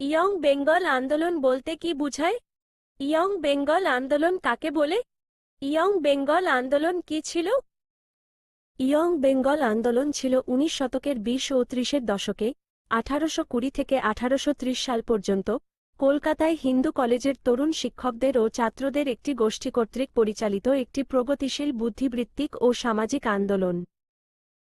Young Bengal আন্দোলন বলতে কি বুঝায়? ইয়ং বেঙ্গল আন্দোলন কাকে বলে? ইয়ং বেঙ্গল আন্দোলন কি ছিল? ইয়ং বেঙ্গল আন্দোলন ছিল উনিশ শতকের বিশ ও ত্রিশের দশকে, আঠারোশো কুড়ি থেকে আঠারোশো ত্রিশ সাল পর্যন্ত, কলকাতায় হিন্দু কলেজের তরুণ শিক্ষকদের ও ছাত্রদের একটি গোষ্ঠী কর্তৃক পরিচালিত একটি প্রগতিশীল বুদ্ধিবৃত্তিক ও সামাজিক আন্দোলন।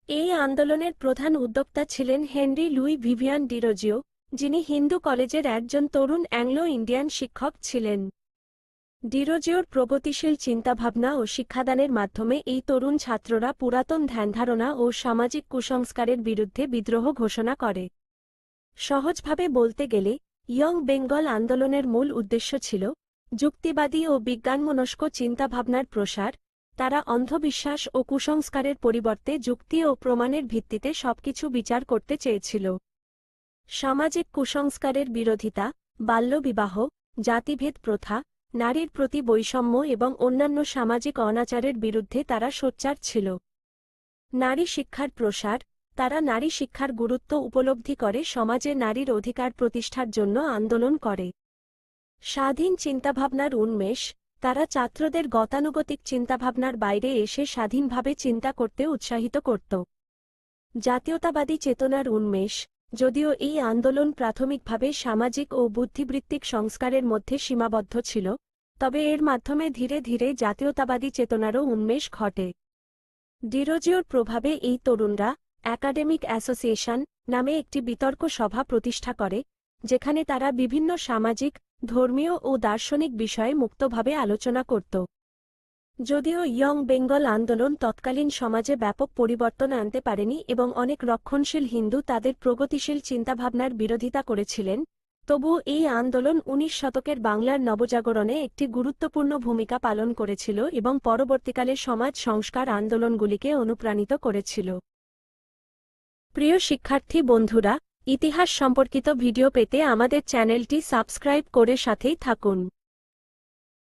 এই আন্দোলনের প্রধান উদ্যোক্তা ছিলেন হেনরি লুই ভিভিয়ান ডিরোজিও যিনি হিন্দু কলেজের একজন তরুণ অ্যাংলো ইন্ডিয়ান শিক্ষক ছিলেন। ডিরোজিওর প্রগতিশীল চিন্তাভাবনা ও শিক্ষাদানের মাধ্যমে এই তরুণ ছাত্ররা পুরাতন ধ্যানধারণা ও সামাজিক কুসংস্কারের বিরুদ্ধে বিদ্রোহ ঘোষণা করে। সহজভাবে বলতে গেলে, ইয়ং বেঙ্গল আন্দোলনের মূল উদ্দেশ্য ছিল, যুক্তিবাদী ও বিজ্ঞানমনস্ক চিন্তাভাবনার প্রসার, তারা অন্ধবিশ্বাস ও কুসংস্কারের পরিবর্তে যুক্তি ও প্রমাণের ভিত্তিতে সবকিছু বিচার করতে চেয়েছিল। সামাজিক কুসংস্কারের বিরোধিতা, বাল্যবিবাহ, জাতিভেদ প্রথা, নারীর প্রতি বৈষম্য এবং অন্যান্য সামাজিক অনাচারের বিরুদ্ধে তারা সোচ্চার ছিল। নারী শিক্ষার প্রসার, তারা নারী শিক্ষার গুরুত্ব উপলব্ধি করে সমাজে নারীর অধিকার প্রতিষ্ঠার জন্য আন্দোলন করে। স্বাধীন চিন্তাভাবনার উন্মেষ, তারা ছাত্রদের গতানুগতিক চিন্তাভাবনার বাইরে এসে স্বাধীনভাবে চিন্তা করতে উৎসাহিত করত। জাতীয়তাবাদী চেতনার উন্মেষ যদিও এই আন্দোলন প্রাথমিকভাবে সামাজিক ও বুদ্ধিবৃত্তিক সংস্কারের মধ্যে সীমাবদ্ধ ছিল, তবে এর মাধ্যমে ধীরে ধীরে জাতীয়তাবাদী চেতনারও উন্মেষ ঘটে। ডিরোজিওর প্রভাবে এই তরুণরা একাডেমিক অ্যাসোসিয়েশন নামে একটি বিতর্ক সভা প্রতিষ্ঠা করে, যেখানে তারা বিভিন্ন সামাজিক, ধর্মীয় ও দার্শনিক বিষয়ে মুক্তভাবে আলোচনা করত। যদিও ইয়ং বেঙ্গল আন্দোলন তৎকালীন সমাজে ব্যাপক পরিবর্তন আনতে পারেনি এবং অনেক রক্ষণশীল হিন্দু তাদের প্রগতিশীল চিন্তাভাবনার বিরোধিতা করেছিলেন, তবুও এই আন্দোলন উনিশ শতকের বাংলার নবজাগরণে একটি গুরুত্বপূর্ণ ভূমিকা পালন করেছিল এবং পরবর্তীকালে সমাজ সংস্কার আন্দোলনগুলিকে অনুপ্রাণিত করেছিল। প্রিয় শিক্ষার্থী বন্ধুরা, ইতিহাস সম্পর্কিত ভিডিও পেতে আমাদের চ্যানেলটি সাবস্ক্রাইব করে সাথেই থাকুন।